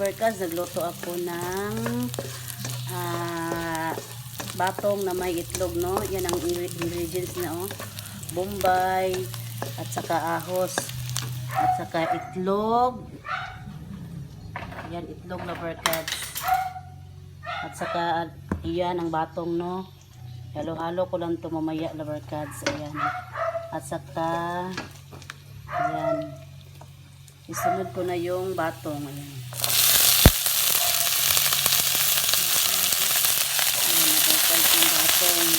Labarkas, nagluto ako ng ah, batong na may itlog, no? Yan ang ingre- ingredients na, oh. Bombay, at saka ahos, at saka itlog. Ayan, itlog, Labarkas. At saka, iyan ang batong, no? Halo-halo ko lang ito mamaya, Labarkads. Ayan. At saka, ayan. Isunod ko na yung batong. Ayan, batong.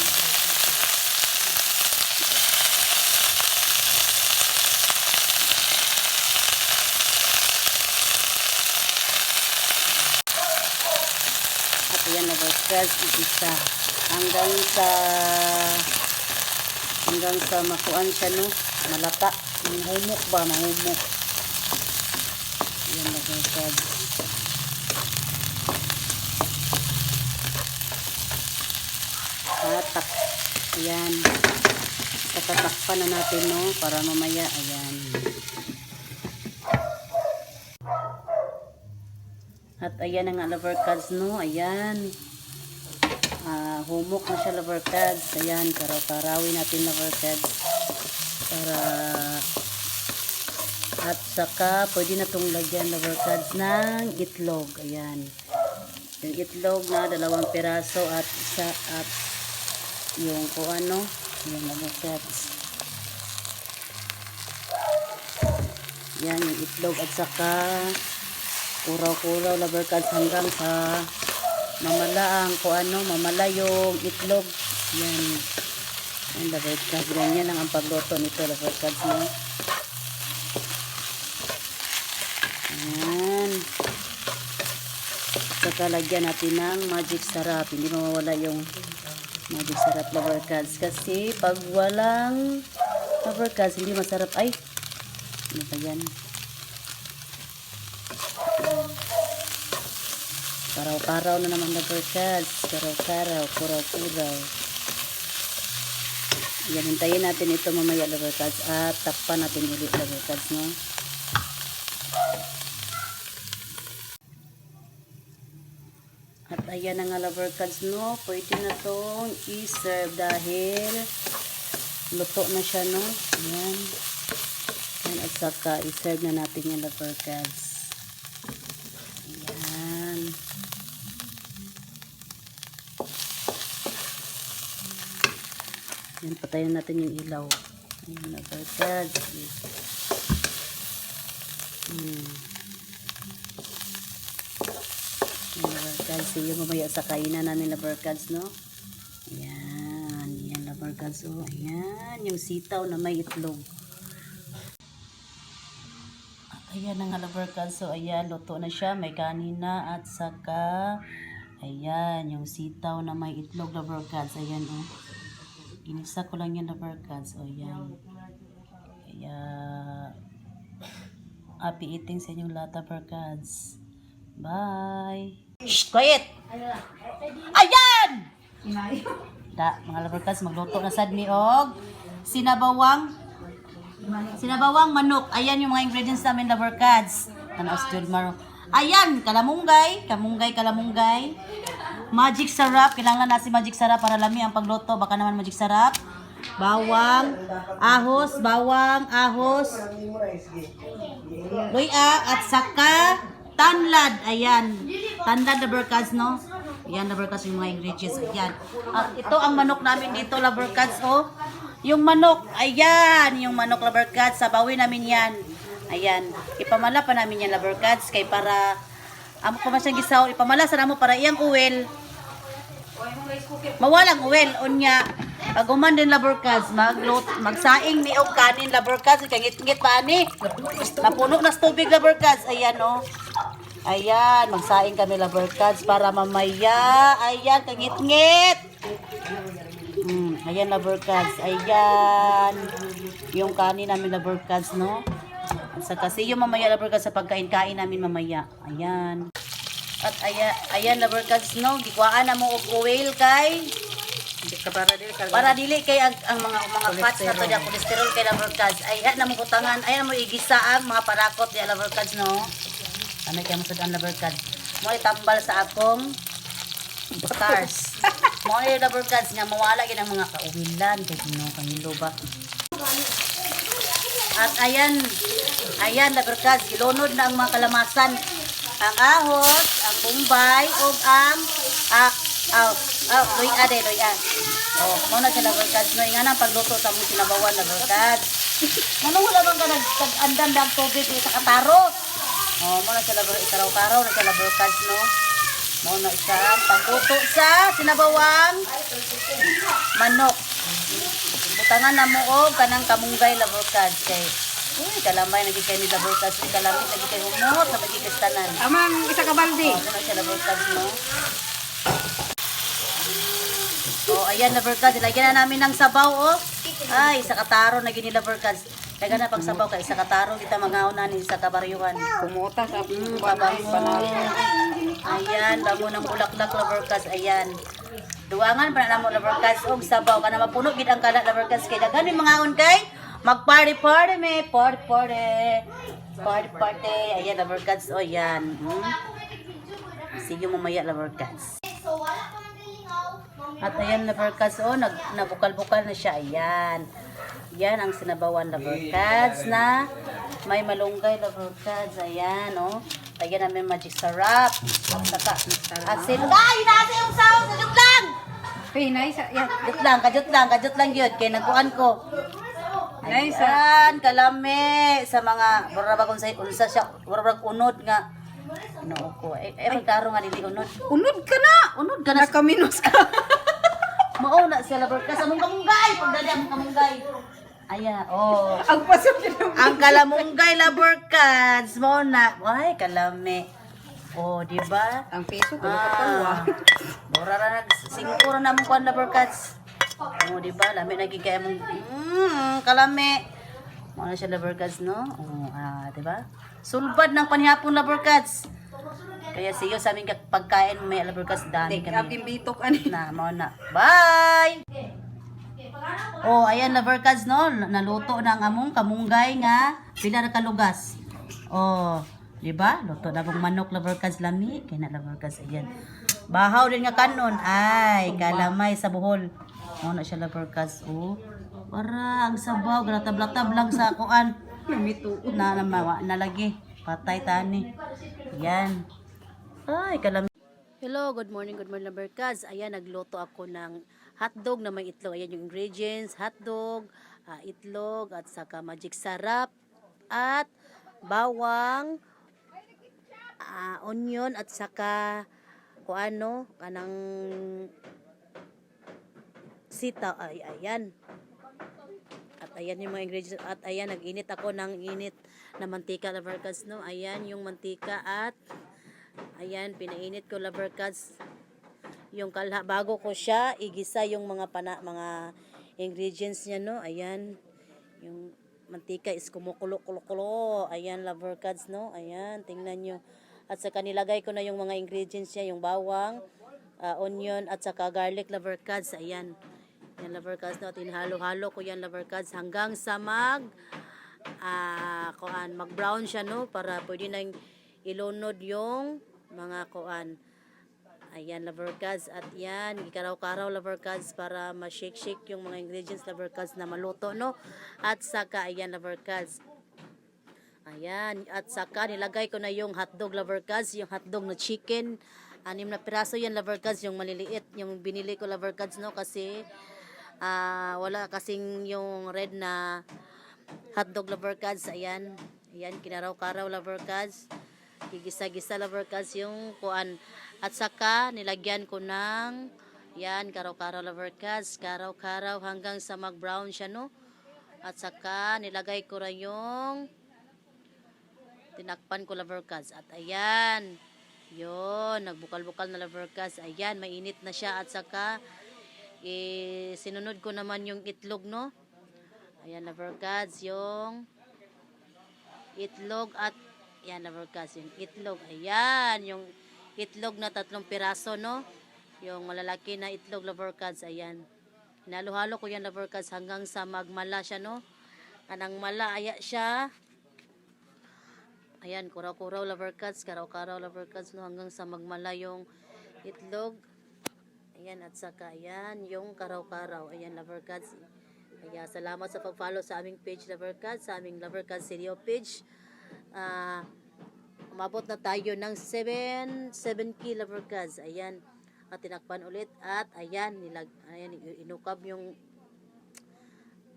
At ayan, Labarkads, isa. Hanggang sa hanggang sa makuan siya no malata mahumok ba mahumok yan nagagad tatak. Ayan. Tatatakpan na natin no? Para mamaya ayan. At ayan ang lover cards no? Ayan. Ah humok na siya lover cards. Ayan karaw-karawin natin lover cards. Para at saka pwede na itong lagyan lover cards ng itlog. Ayan. Yung itlog na dalawang piraso at isa at yung kung ano yung lover cards yan yung itlog at saka kuraw-kuraw lover cards hanggang sa mamala ang kung ano, mamala yung itlog. Yan. Yan, lover cards. Ganyan lang ang pagluto nito, lover cards mo. Yan. Saka lagyan natin ng magic sarap. Hindi mawawala yung magic sarap, lover cards. Kasi pag walang lover cards, hindi masarap. Ay, ano ba yan? Karaw-karaw na naman na birds. Karaw-karaw, kuraw-kuraw. Yan, hintayin natin ito mamaya lover cards at takpan natin ulit lover cards, no? Ayan na nga lover cards, no? Pwede na tong i-serve dahil luto na siya, no? Ayan. Ayan, at saka i-serve na natin yung lover cards. Ayan. Yan, patayin natin yung ilaw. Ayan, nabarkad. Hmm. Yan, So, yung mamaya sa kainan namin nabarkads, no? Ayan. Yan, nabarkads. Oh, ayan. Yung sitaw na may itlog. Ayan ang halabarkads. So, ayan. Luto na siya. May kanina at saka ayan. Yung sitaw na may itlog labarkads. Ayan, oh. Inisa ko lang yan na barkads. O yan. Kaya, happy eating sa inyong lahat na barkads. Bye! Shh! Quiet! Ayan! Da, mga labarkads, magluto na sad mi og sinabawang sinabawang manok. Ayan yung mga ingredients namin labarkads. Tanaw stud maro. Ayan, kalamunggay, kamunggay, kalamunggay. Magic sarap, kailangan na si magic sarap para lami ang pagluto. Baka naman magic sarap. Bawang, ahos, bawang, ahos. Luya at saka tanlad. Ayan. Tanlad na burkads, no? Ayan na burkads yung mga ingredients. Ayan. At ito ang manok namin dito, burkads, oh. Yung manok, ayan, yung manok burkads, sabawin namin yan. Ayan. Ipamala pa namin yan burkads kay para amo pa man siyang gisaw, ipamala sa namo para iyang uwel mawalang uwel unya paguman din laborkas maglut magsaing ni og kanin laborkas kay ngit-ngit pa ani napuno na tubig laborkas ayan oh ayan magsaing kami laborkas para mamaya. Ayan kay ngit-ngit Hmm, ayan laborkas ayan. Yung kanin namin laborkas no? Sa kasi yung mamaya laborkas sa pagkain-kain namin mamaya. Ayan. At ayan, ayan laborkas no, gikwaan na mo og oil kay Para dili ka para dili kay ang, ang mga mga fats na to diya cholesterol kay laborkas. Ay na mo kutangan, ay na mo igisa ang mga parakot diya laborkas no. Ano kaya mo ang lover cards? Mo itambal sa akong stars. Mo ay lover cards nga mawala gid ang mga kauwilan kay Ginoo kangilo ba. At ayan, ayan lover cards, gilunod na ang mga kalamasan. Ang ahos, ang bombay, o ang ah, ah, ah, loy ade, loy ah. Oh, mo na siya lover cards. No, nga nang pagluto sa mong sinabawan lover cards. Ano wala bang ka nag-andan ng tubig sa kataro? Oh, mo na lover, ikaraw-karaw na lover cards, no? Mo na siya pagluto sa sinabawang manok. Butangan na mo og kanang kamunggay lover cards kay Uy, kalamay naging kayo ni lover cards. Uy, kalamit naging kayo humot sa magigistanan. Amang isa ka balde. Oh, siya lover cards, no? Oh, ayan lover cards. Ilagyan na namin ng sabaw, oh. Ay, sa kataro na gini lover cards. Kaya na pag sabaw ka, isa kataro kita mga una ni sa kabaryuhan. Kumuta sa Mm, panalo. Ayan, bango ng bulaklak cards. Ayan. Duwangan pa na mo cards. Og sabaw ka na mapuno gid ang kalat lover cards. Kaya daghan yung mga on kay mag-party party me. Party party. Party party. Ayan cards. O yan. Hmm? Sige mamaya cards. At ayan cards. O, nag, nabukal-bukal na siya. Ayan. Yan ang sinabawan lover cards na may malunggay lover cards. Ayan, o. Lagyan namin magic sarap. Saka, asin. Ay, nasa yung sound! Sajot lang! Pinay sa yan. Jut lang, kajut lang, kajut lang yun. Kaya nagkuhan ko. Nice, Ayan, kalami sa mga burabag unsa unsa siya, burabag unod nga. Ano ko? Eh, eh magkaro nga dili unod. Unod ka na. Unod ka na. Nakaminos ka. Mao na sila burka sa mong kamunggay, pagdali ang kamunggay. Ayan, oh. Ang pasok yun. Ang kalamunggay laborkans mo na. Ay, kalami. Oh, di ba? Ang peso ko Ah, kapalwa. mura ra nag singkuro na mong kwan laborkans. Oh, di ba? Lami naging kaya mong mm, kalami. Mo na siya laborkans, no? Oh, ah, di ba? Sulbad ng panihapon laborkans. Kaya siyo sa aming pagkain may laborkans dami Take kami up yung bitok ani. na mao na. Bye. Oh, ayan lover cards no, naluto na ang among kamunggay nga pila na kalugas. Oh, di ba? Luto na bang manok lover cards lami, kay na lover cards ayan. Bahaw din nga kanon. Ay, kalamay sa buhol. Mao na siya lover cards. Oh. Para ang sabaw gratab-latab lang sa kuan na namawa nalagi. Patay tani. Ayan. Ay, kalam Hello, good morning, good morning, Laberkas. Ayan, nagluto ako ng hotdog na may itlog. Ayan yung ingredients, hotdog, ah, itlog, at saka magic sarap, at bawang, ah, onion, at saka kung ano, kanang sita, ay, ayan. At ayan yung mga ingredients. At ayan, nag-init ako ng init na mantika, Laberkas, no? Ayan yung mantika at ayan, pinainit ko, Laberkas. Yung kalha, bago ko siya, igisa yung mga pana, mga ingredients niya, no? Ayan, yung mantika is kumukulo-kulo-kulo. Ayan, Laberkas, no? Ayan, tingnan nyo. At saka nilagay ko na yung mga ingredients niya, yung bawang, ah, onion, at saka garlic, Laberkas. Ayan. Yan lover cards no, tinhalo-halo ko yan lover cards hanggang sa mag ah kuan mag-brown siya no para pwede nang ilunod yung mga kuan. Ayan lover cards at yan gikaraw-karaw lover cards para ma-shake-shake yung mga ingredients lover cards na maluto no. At saka ayan lover cards Ayan, at saka nilagay ko na yung hotdog lover cards, yung hotdog na chicken. Anim na piraso yan lover cards, yung maliliit, yung binili ko lover cards no kasi ah wala kasing yung red na hotdog lover cards. Ayan, ayan kinaraw-karaw lover cards. Gigisa-gisa lover cards yung kuan. At saka nilagyan ko ng yan, karaw-karaw lover cards, karaw-karaw hanggang sa mag-brown siya no. At saka nilagay ko rin yung tinakpan ko lover cards at ayan yon nagbukal-bukal na lover cards ayan mainit na siya. At saka eh, sinunod ko naman yung itlog no? Ayan lover cards yung itlog at yan lover cards yung itlog. Ayan yung itlog na tatlong piraso no yung malalaki na itlog lover cards ayan hinalo-halo ko yan lover cards hanggang sa magmala siya no kanang mala aya siya Ayan, kuraw-kuraw lover cats, karaw-karaw lover cats no hanggang sa magmala yung itlog. Ayan, at saka ayan, yung karaw-karaw. Ayan, lover cats. Kaya salamat sa pag-follow sa aming page lover cats, sa aming lover cats video page. Ah, umabot na tayo ng 7 7k lover cats. Ayan, at tinakpan ulit. At ayan, nilag, ayan, inukab yung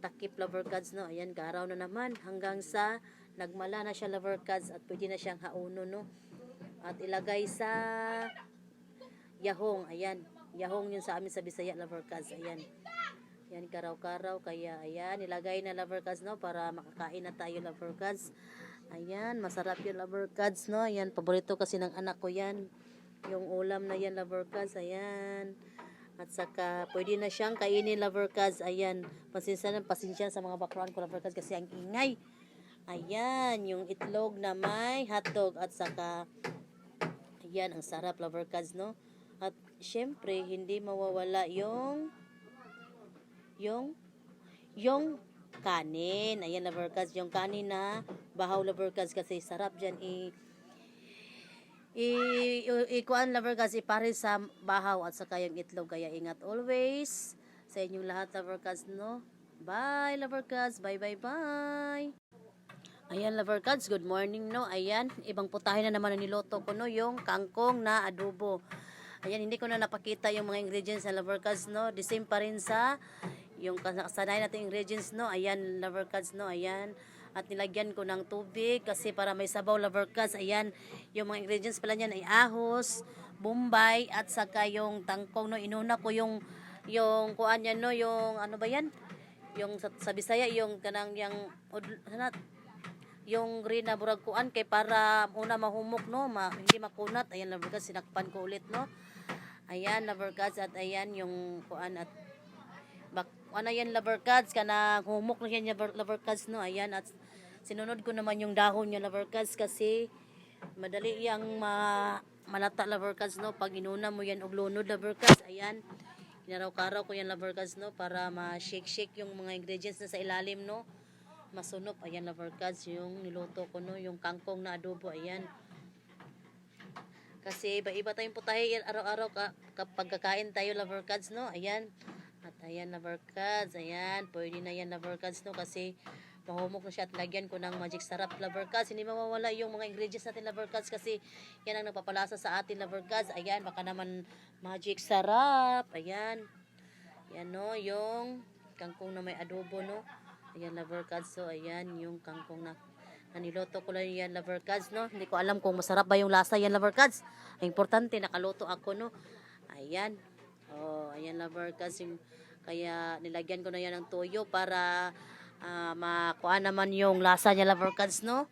takip lover cards no? Ayan garaw na naman. Hanggang sa nagmala na siya lover cards at pwede na siyang hauno no? At ilagay sa yahong. Ayan. Yahong yun sa amin sa Bisaya lover cards ayan. Yan karaw-karaw. Kaya ayan nilagay na lover cards no? Para makakain na tayo lover cards ayan masarap yung lover cards no ayan paborito kasi ng anak ko yan yung ulam na yan lover cards ayan at saka, pwede na siyang kainin lover cards. Ayan. Pasensya na, pasensya sa mga background ko lover cards kasi ang ingay. Ayan, yung itlog na may hotdog at saka, ayan, ang sarap lover cards, no? At, syempre, hindi mawawala yung, yung, yung kanin. Ayan, lover cards, yung kanin na bahaw lover cards kasi sarap dyan i- i ikuan lover guys ipare sa bahaw at saka yung itlog kaya ingat always sa inyong lahat lover guys no bye lover guys bye bye bye Ayan, lover cards, good morning, no? Ayan, ibang putahe na naman ang niloto ko, no? Yung kangkong na adobo. Ayan, hindi ko na napakita yung mga ingredients sa lover cards, no? The same pa rin sa yung kasanay natin ingredients, no? Ayan, lover cards, no? Ayan. At nilagyan ko ng tubig kasi para may sabaw lover cards. Ayan, yung mga ingredients pala niyan ay ahos, bombay, at saka yung tangkong, no? Inuna ko yung, yung kuan yan, no? Yung, ano ba yan? Yung sa, sa Bisaya, yung kanang, yung, ano, yung green na burag kuan kay para una mahumok no ma, hindi makunat ayan lover cards sinakpan ko ulit no ayan lover cards at ayan yung kuan at ano yan lover cards? Kana humok na yan lover, cards no? Ayan at sinunod ko naman yung dahon niya lover cards kasi madali yang ma malata lover cards no? Pag inuna mo yan og lunod lover cards ayan. Inaraw-karaw ko yan lover cards no? Para ma-shake-shake yung mga ingredients na sa ilalim no? Masunop ayan lover cards yung niluto ko no? Yung kangkong na adobo ayan. Kasi iba-iba tayong putahe araw-araw ka, kapag kakain tayo lover cards no? Ayan at ayan lover cards ayan pwede na yan lover cards no kasi mahumok na siya at lagyan ko ng magic sarap lover cards hindi mawawala yung mga ingredients natin lover cards kasi yan ang nagpapalasa sa atin lover cards ayan baka naman magic sarap ayan yan no yung kangkong na may adobo no Ayan, lover cards. So, ayan, yung kangkong na naniloto ko lang yan, lover cards, no? Hindi ko alam kung masarap ba yung lasa yan, lover cards. Ang importante, nakaluto ako, no? Ayan. Oh, ayan, lover. Yung, kaya, nilagyan ko na yan ng toyo para ah, makuha naman yung lasa niya, lover cards, no?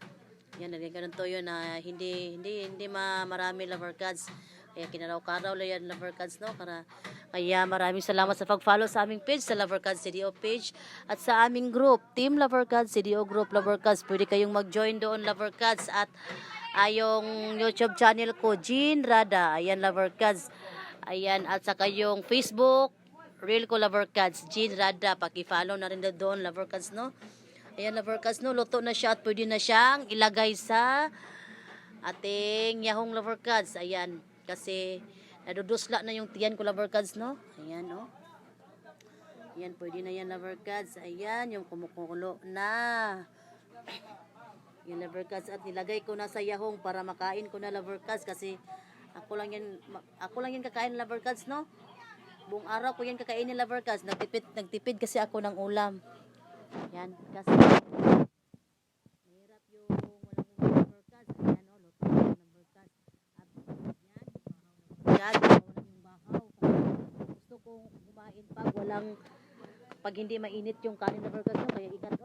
Yan, nilagyan ko ng toyo na hindi, hindi, hindi ma marami, lover cards. Kaya kinaraw-karaw lang yan, lover cards, no? Para, kaya maraming salamat sa pag-follow sa aming page, sa Lover Cards CDO page, at sa aming group, Team Lover Cards, CDO Group Lover Cards. Pwede kayong mag-join doon, Lover Cards, at ayong YouTube channel ko, Jean Rada. Ayan, Lover Cards. Ayan, at saka yung Facebook, Real ko Lover Cards, Jean Rada. Paki-follow na rin na doon, Lover Cards, no? Ayan, Lover Cards, no? Luto na siya at pwede na siyang ilagay sa ating Yahong Lover Cards. Ayan, kasi nadudusla na yung tiyan ko Lover Cards, no? Ayan, no? Ayan, pwede na yan Lover Cards. Ayan, yung kumukulo na. Yung Lover Cards at nilagay ko na sa Yahong para makain ko na Lover Cards kasi ako lang yan, ako lang yan kakain Lover Cards, no? Buong araw ko yan kakainin Lover Cards. Nagtipid, nagtipid kasi ako ng ulam. Yan, kasi mahirap yung walang Lover Cards. Ayan, no? Luto na yung Lover Cards. At yan, yan, bahaw. Gusto kong kumain pag walang, pag hindi mainit yung kanin Lover Cards? Kaya ingat